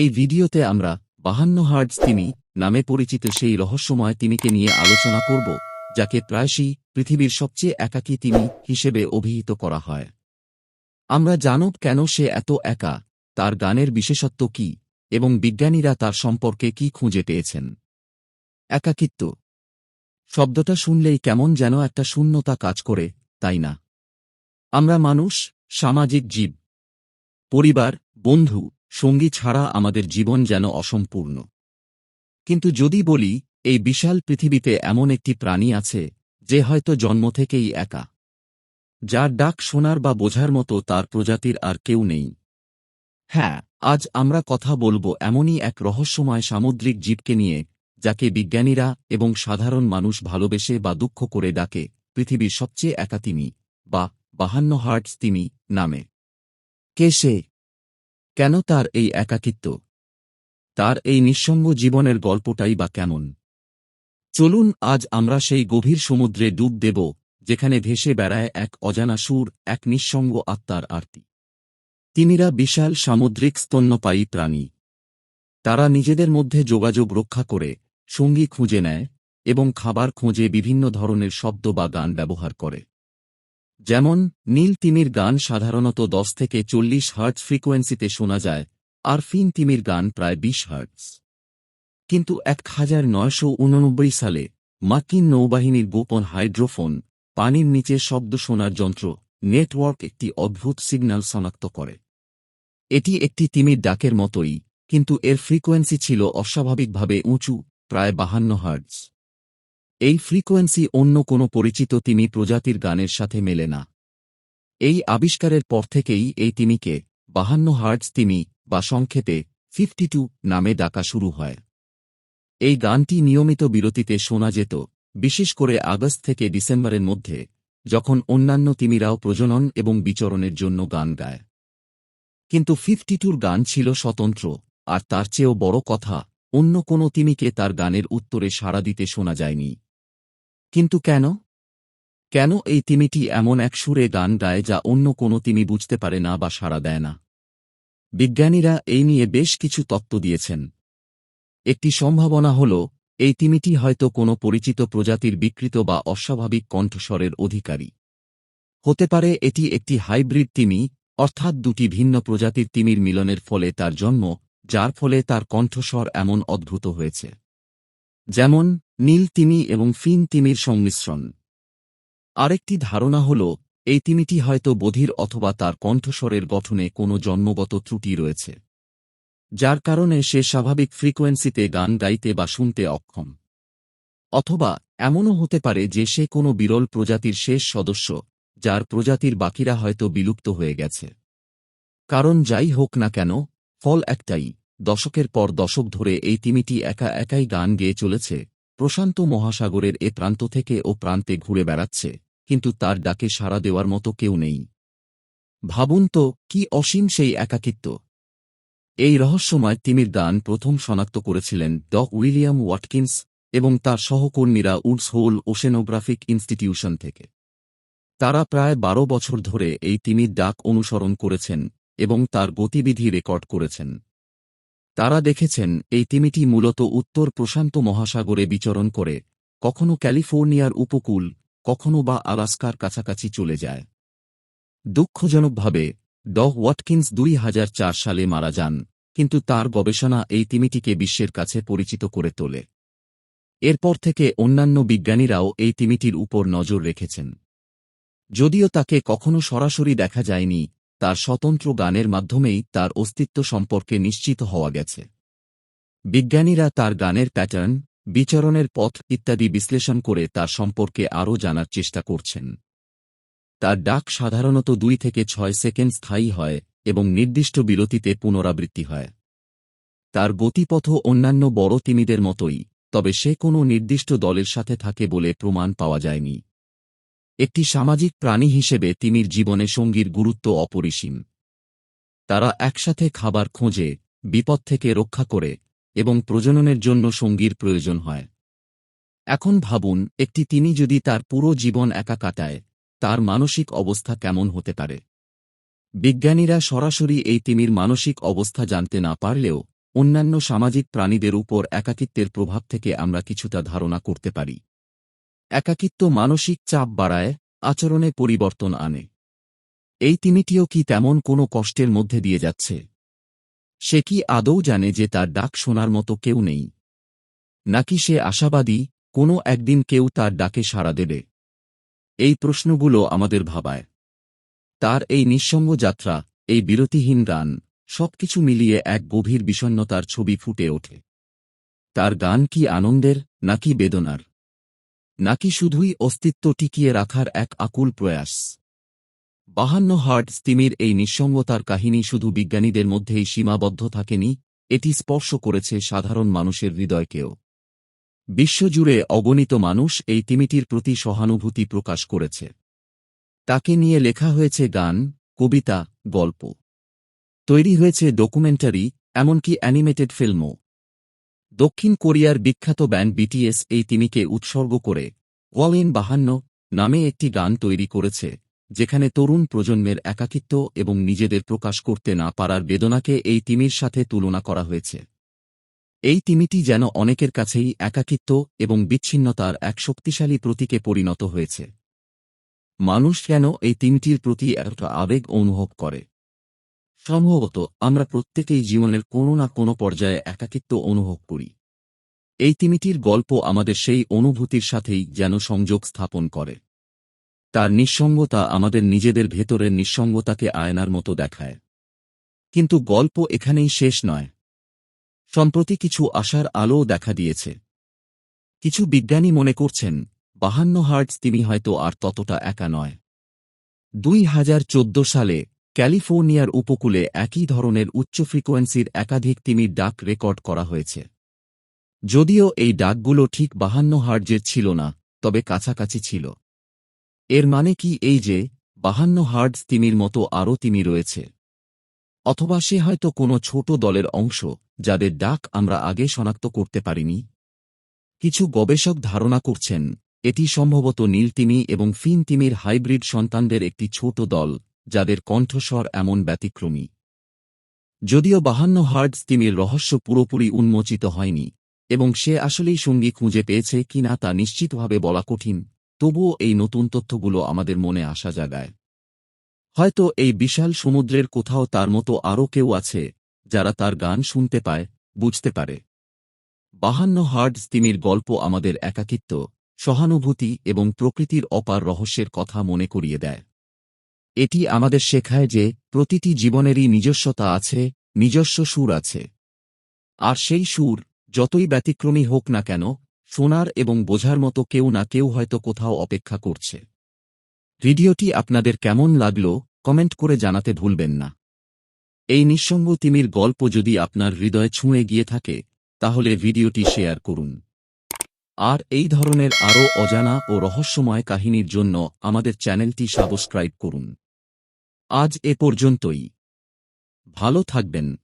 এই ভিডিওতে আমরা বাহান্ন হার্টস তিমি নামে পরিচিত সেই রহস্যময় তিমিকে নিয়ে আলোচনা করব, যাকে প্রায়শই পৃথিবীর সবচেয়ে একাকী তিমি হিসেবে অভিহিত করা হয়। আমরা জানব কেন সে এত একা, তার গানের বিশেষত্ব কি, এবং বিজ্ঞানীরা তার সম্পর্কে কি খুঁজে পেয়েছেন। একাকিত্ব। শব্দটা শুনলেই কেমন যেন একটা শূন্যতা কাজ করে, তাই না? আমরা মানুষ, সামাজিক জীব, পরিবার, বন্ধু সঙ্গী ছাড়া আমাদের জীবন যেন অসম্পূর্ণ। কিন্তু যদি বলি, এই বিশাল পৃথিবীতে এমন একটি প্রাণী আছে, যে হয়তো জন্ম থেকেই একা। যার ডাক শোনার বা বোঝার মতো তার প্রজাতির আর কেউ নেই। হ্যাঁ আজ আমরা কথা বলব এমনই এক রহস্যময় সামুদ্রিক জীবকে নিয়ে, যাকে বিজ্ঞানীরা এবং সাধারণ মানুষ ভালোবেসে বা দুঃখ করে ডাকে, পৃথিবীর সবচেয়ে একা তিনি বা বাহান্ন হার্টস তিনি নামে। কে সে? কেন তার এই একাকিত্ব? তার এই নিঃসঙ্গ জীবনের গল্পটাই বা কেমন? চলুন আজ আমরা সেই গভীর সমুদ্রে ডুব দেব, যেখানে ভেসে বেড়ায় এক অজানা সুর, এক নিঃসঙ্গ আত্মার আরতি। তিনিরা বিশাল সামুদ্রিক স্তন্যপায়ী প্রাণী। তারা নিজেদের মধ্যে যোগাযোগ রক্ষা করে, সঙ্গী খুঁজে নেয় এবং খাবার খোঁজে বিভিন্ন ধরনের শব্দ বা গান ব্যবহার করে। যেমন, নীল তিমির গান সাধারণত দশ থেকে চল্লিশ হার্টস ফ্রিকোয়েন্সিতে শোনা যায়, আর ফিন তিমির গান প্রায় বিশ হার্টস কিন্তু এক হাজার নয়শো উননব্বই সালে, মার্কিন নৌবাহিনীর গোপন হাইড্রোফোন, পানির নিচে শব্দ শোনার যন্ত্র, নেটওয়ার্ক একটি অদ্ভুত সিগন্যাল শনাক্ত করে। এটি একটি তিমির ডাকের মতোই, কিন্তু এর ফ্রিকোয়েন্সি ছিল অস্বাভাবিকভাবে উঁচু, প্রায় বাহান্ন হার্টস এই ফ্রিকোয়েন্সি অন্য কোনো পরিচিত তিমি প্রজাতির গানের সাথে মেলে না। এই আবিষ্কারের পর থেকেই এই তিমিকে বাহান্ন হার্টস তিমি বা সংক্ষেপে, ফিফটি টু নামে ডাকা শুরু হয়। এই গানটি নিয়মিত বিরতিতে শোনা যেত, বিশেষ করে আগস্ট থেকে ডিসেম্বরের মধ্যে, যখন অন্যান্য তিমিরাও প্রজনন এবং বিচরণের জন্য গান গায়। কিন্তু ফিফটি টুর গান ছিল স্বতন্ত্র, আর তার চেয়েও বড় কথা, অন্য কোনো তিমিকে তার গানের উত্তরে সাড়া দিতে শোনা যায়নি। কিন্তু কেন? কেন এই তিমিটি এমন এক সুরে গান গায় যা অন্য কোনো তিমি বুঝতে পারে না বা সাড়া দেয় না? বিজ্ঞানীরা এই নিয়ে বেশ কিছু তত্ত্ব দিয়েছেন। একটি সম্ভাবনা হল, এই তিমিটি হয়তো কোনো পরিচিত প্রজাতির বিকৃত বা অস্বাভাবিক কণ্ঠস্বরের অধিকারী। হতে পারে এটি একটি হাইব্রিড তিমি, অর্থাৎ দুটি ভিন্ন প্রজাতির তিমির মিলনের ফলে তার জন্ম, যার ফলে তার কণ্ঠস্বর এমন অদ্ভুত হয়েছে। যেমন, নীল তিমি এবং ফিন তিমির সংমিশ্রণ। আরেকটি ধারণা হল, এই তিমিটি হয়তো বধির অথবা তার কণ্ঠস্বরের গঠনে কোনো জন্মগত ত্রুটি রয়েছে, যার কারণে সে স্বাভাবিক ফ্রিকোয়েন্সিতে গান গাইতে বা শুনতে অক্ষম। অথবা, এমনও হতে পারে যে সে কোনো বিরল প্রজাতির শেষ সদস্য, যার প্রজাতির বাকিরা হয়তো বিলুপ্ত হয়ে গেছে। কারণ যাই হোক না কেন, ফল একটাই দশকের পর দশক ধরে এই তিমিটি একা একাই গান গেয়ে চলেছে। প্রশান্ত মহাসাগরের এ প্রান্ত থেকে ও প্রান্তে ঘুরে বেড়াচ্ছে, কিন্তু তার ডাকে সাড়া দেওয়ার মতো কেউ নেই। ভাবুন তো, কি অসীম সেই একাকিত্ব। এই রহস্যময় তিমির গান প্রথম শনাক্ত করেছিলেন ড উইলিয়াম ওয়াটকিন্স এবং তার সহকর্মীরা উডস হোল ওশেনোগ্রাফিক ইনস্টিটিউশন থেকে। তারা প্রায় বারো বছর ধরে এই তিমির ডাক অনুসরণ করেছেন এবং তার গতিবিধি রেকর্ড করেছেন। তারা দেখেছেন, এই তিমিটি মূলত উত্তর প্রশান্ত মহাসাগরে বিচরণ করে, কখনো ক্যালিফোর্নিয়ার উপকূল, কখনো বা আলাস্কার কাছাকাছি চলে যায়। দুঃখজনকভাবে, ড ওয়াটকিন্স দুই হাজার চার সালে মারা যান, কিন্তু তার গবেষণা এই তিমিটিকে বিশ্বের কাছে পরিচিত করে তোলে। এরপর থেকে অন্যান্য বিজ্ঞানীরাও এই তিমিটির উপর নজর রেখেছেন। যদিও তাকে কখনো সরাসরি দেখা যায়নি তার স্বতন্ত্র গানের মাধ্যমেই তার অস্তিত্ব সম্পর্কে নিশ্চিত হওয়া গেছে। বিজ্ঞানীরা তার গানের প্যাটার্ন, বিচরণের পথ ইত্যাদি বিশ্লেষণ করে তার সম্পর্কে আরও জানার চেষ্টা করছেন। তার ডাক সাধারণত দুই থেকে ছয় সেকেন্ড স্থায়ী হয় এবং নির্দিষ্ট বিরতিতে পুনরাবৃত্তি হয়। তার গতিপথ অন্যান্য বড় তিমিদের মতোই, তবে সে কোনো নির্দিষ্ট দলের সাথে থাকে বলে প্রমাণ পাওয়া যায়নি। একটি সামাজিক প্রাণী হিসেবে তিমির জীবনে সঙ্গীর গুরুত্ব অপরিসীম। তারা একসাথে খাবার খোঁজে, বিপদ থেকে রক্ষা করে, এবং প্রজননের জন্য সঙ্গীর প্রয়োজন হয়। এখন ভাবুন, একটি তিনি যদি তার পুরো জীবন একা কাটায়, তার মানসিক অবস্থা কেমন হতে পারে? বিজ্ঞানীরা সরাসরি এই তিমির মানসিক অবস্থা জানতে না পারলেও, অন্যান্য সামাজিক প্রাণীদের উপর একাকিত্বের প্রভাব থেকে আমরা কিছুটা ধারণা করতে পারি। একাকিত্ব মানসিক চাপ বাড়ায়, আচরণে পরিবর্তন আনে। এই তিমিটিও কি তেমন কোনো কষ্টের মধ্যে দিয়ে যাচ্ছে? সে কি আদৌ জানে যে তার ডাক শোনার মতো কেউ নেই? নাকি সে আশাবাদী, কোনো একদিন কেউ তার ডাকে সাড়া দেবে? এই প্রশ্নগুলো আমাদের ভাবায়। তার এই নিঃসঙ্গ যাত্রা, এই বিরতিহীন গান, সবকিছু মিলিয়ে এক গভীর বিষণ্নতার ছবি ফুটে ওঠে। তার গান কি আনন্দের, নাকি বেদনার? নাকি শুধুই অস্তিত্ব টিকিয়ে রাখার এক আকুল প্রয়াস। বাহান্ন হার্ট স্তিমির এই নিঃসঙ্গতার কাহিনী শুধু বিজ্ঞানীদের মধ্যেই সীমাবদ্ধ থাকেনি, এটি স্পর্শ করেছে সাধারণ মানুষের হৃদয়কেও। বিশ্বজুড়ে অগণিত মানুষ এই তিমিটির প্রতি সহানুভূতি প্রকাশ করেছে। তাকে নিয়ে লেখা হয়েছে গান, কবিতা, গল্প। তৈরি হয়েছে ডকুমেন্টারি, এমনকি অ্যানিমেটেড ফিল্মও। দক্ষিণ কোরিয়ার বিখ্যাত ব্যান্ড বিটিএস এই তিমিকে উৎসর্গ করে ওয়ালিন বাহান্ন নামে একটি গান তৈরি করেছে, যেখানে তরুণ প্রজন্মের একাকিত্ব এবং নিজেদের প্রকাশ করতে না পারার বেদনাকে এই তিমির সাথে তুলনা করা হয়েছে। এই তিমিটি যেন অনেকের কাছেই একাকিত্ব এবং বিচ্ছিন্নতার এক শক্তিশালী প্রতীকে পরিণত হয়েছে। মানুষ কেন এই তিনটির প্রতি একটা আবেগ অনুভব করে? সম্ভবত আমরা প্রত্যেকেই জীবনের কোনো না কোনো পর্যায়ে একাকিত্ব অনুভব করি। এই তিমিটির গল্প আমাদের সেই অনুভূতির সাথেই যেন সংযোগ স্থাপন করে। তার নিঃসঙ্গতা আমাদের নিজেদের ভেতরের নিঃসঙ্গতাকে আয়নার মতো দেখায়। কিন্তু গল্প এখানেই শেষ নয়। সম্প্রতি কিছু আশার আলোও দেখা দিয়েছে। কিছু বিজ্ঞানী মনে করছেন, বাহান্ন হার্টস তিনি হয়তো আর ততটা একা নয়। দুই সালে ক্যালিফোর্নিয়ার উপকূলে একই ধরনের উচ্চ ফ্রিকোয়েন্সির একাধিক তিমির ডাক রেকর্ড করা হয়েছে। যদিও এই ডাকগুলো ঠিক বাহান্ন হার্জের ছিল না, তবে কাছাকাছি ছিল। এর মানে কি এই যে, বাহান্ন হার্ডস তিমির মতো আরও তিমি রয়েছে? অথবা সে হয়তো কোনো ছোট দলের অংশ, যাদের ডাক আমরা আগে শনাক্ত করতে পারিনি? কিছু গবেষক ধারণা করছেন, এটি সম্ভবত নীলতিমি এবং ফিন তিমির হাইব্রিড সন্তানদের একটি ছোট দল। যাদের কণ্ঠস্বর এমন ব্যতিক্রমী। যদিও বাহান্ন হার্ডস তিমির রহস্য পুরোপুরি উন্মোচিত হয়নি, এবং সে আসলেই সঙ্গী খুঁজে পেয়েছে কিনা তা নিশ্চিতভাবে বলা কঠিন, তবুও এই নতুন তথ্যগুলো আমাদের মনে আসা জাগায়। হয়তো এই বিশাল সমুদ্রের কোথাও তার মতো আরও কেউ আছে, যারা তার গান শুনতে পায়, বুঝতে পারে। বাহান্ন হার্ড তিমির গল্প আমাদের একাকিত্ব, সহানুভূতি এবং প্রকৃতির অপার রহস্যের কথা মনে করিয়ে দেয়। এটি আমাদের শেখায় যে প্রতিটি জীবনেরই নিজস্বতা আছে, নিজস্ব সুর আছে। আর সেই সুর, যতই ব্যতিক্রমী হোক না কেন, শোনার এবং বোঝার মতো কেউ না কেউ হয়তো কোথাও অপেক্ষা করছে। ভিডিওটি আপনাদের কেমন লাগল, কমেন্ট করে জানাতে ভুলবেন না। এই নিঃসঙ্গ তিমির গল্প যদি আপনার হৃদয় ছুঁয়ে গিয়ে থাকে, তাহলে ভিডিওটি শেয়ার করুন। আর এই ধরনের আরও অজানা ও রহস্যময় কাহিনীর জন্য আমাদের চ্যানেলটি সাবস্ক্রাইব করুন। আজ এ পর্যন্তই। ভালো থাকবেন।